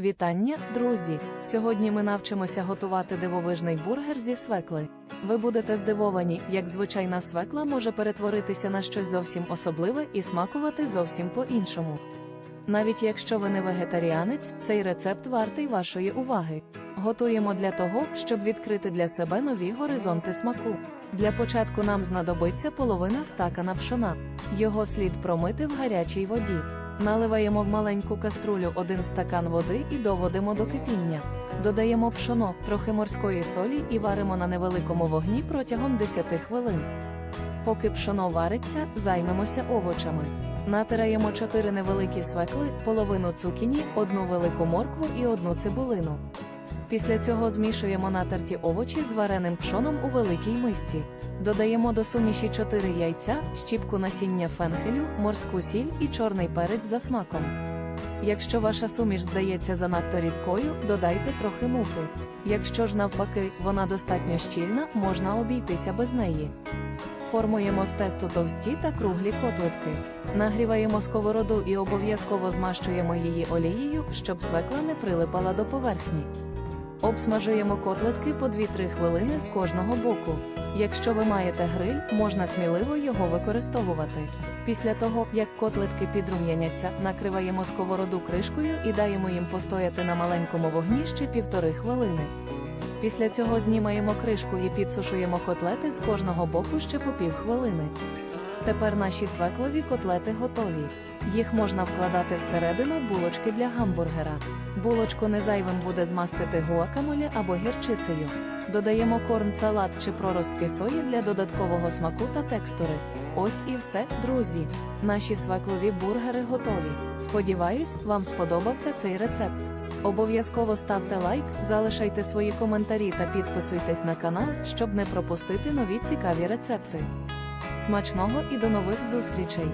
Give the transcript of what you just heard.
Вітання, друзі! Сьогодні ми навчимося готувати дивовижний бургер зі свекли. Ви будете здивовані, як звичайна свекла може перетворитися на щось зовсім особливе і смакувати зовсім по-іншому. Навіть якщо ви не вегетаріанець, цей рецепт вартий вашої уваги. Готуємо для того, щоб відкрити для себе нові горизонти смаку. Для початку нам знадобиться половина стакана пшона. Його слід промити в гарячій воді. Наливаємо в маленьку каструлю один стакан води і доводимо до кипіння. Додаємо пшоно, трохи морської солі і варимо на невеликому вогні протягом 10 хвилин. Поки пшоно вариться, займемося овочами. Натираємо 4 невеликі свекли, половину цукіні, одну велику моркву і одну цибулину. Після цього змішуємо натерті овочі з вареним пшоном у великій мисці. Додаємо до суміші 4 яйця, щіпку насіння фенхелю, морську сіль і чорний перець за смаком. Якщо ваша суміш здається занадто рідкою, додайте трохи муки. Якщо ж навпаки, вона достатньо щільна, можна обійтися без неї. Формуємо з тесту товсті та круглі котлетки. Нагріваємо сковороду і обов'язково змащуємо її олією, щоб свекла не прилипала до поверхні. Обсмажуємо котлетки по 2-3 хвилини з кожного боку. Якщо ви маєте гриль, можна сміливо його використовувати. Після того, як котлетки підрум'яняться, накриваємо сковороду кришкою і даємо їм постояти на маленькому вогні ще півтори хвилини. Після цього знімаємо кришку і підсушуємо котлети з кожного боку ще по півхвилини. Тепер наші свеклові котлети готові. Їх можна вкладати всередину булочки для гамбургера. Булочку не зайвим буде змастити гуакамолі або гірчицею. Додаємо корн салат чи проростки сої для додаткового смаку та текстури. Ось і все, друзі. Наші свеклові бургери готові. Сподіваюсь, вам сподобався цей рецепт. Обов'язково ставте лайк, залишайте свої коментарі та підписуйтесь на канал, щоб не пропустити нові цікаві рецепти. Смачного і до нових зустрічей!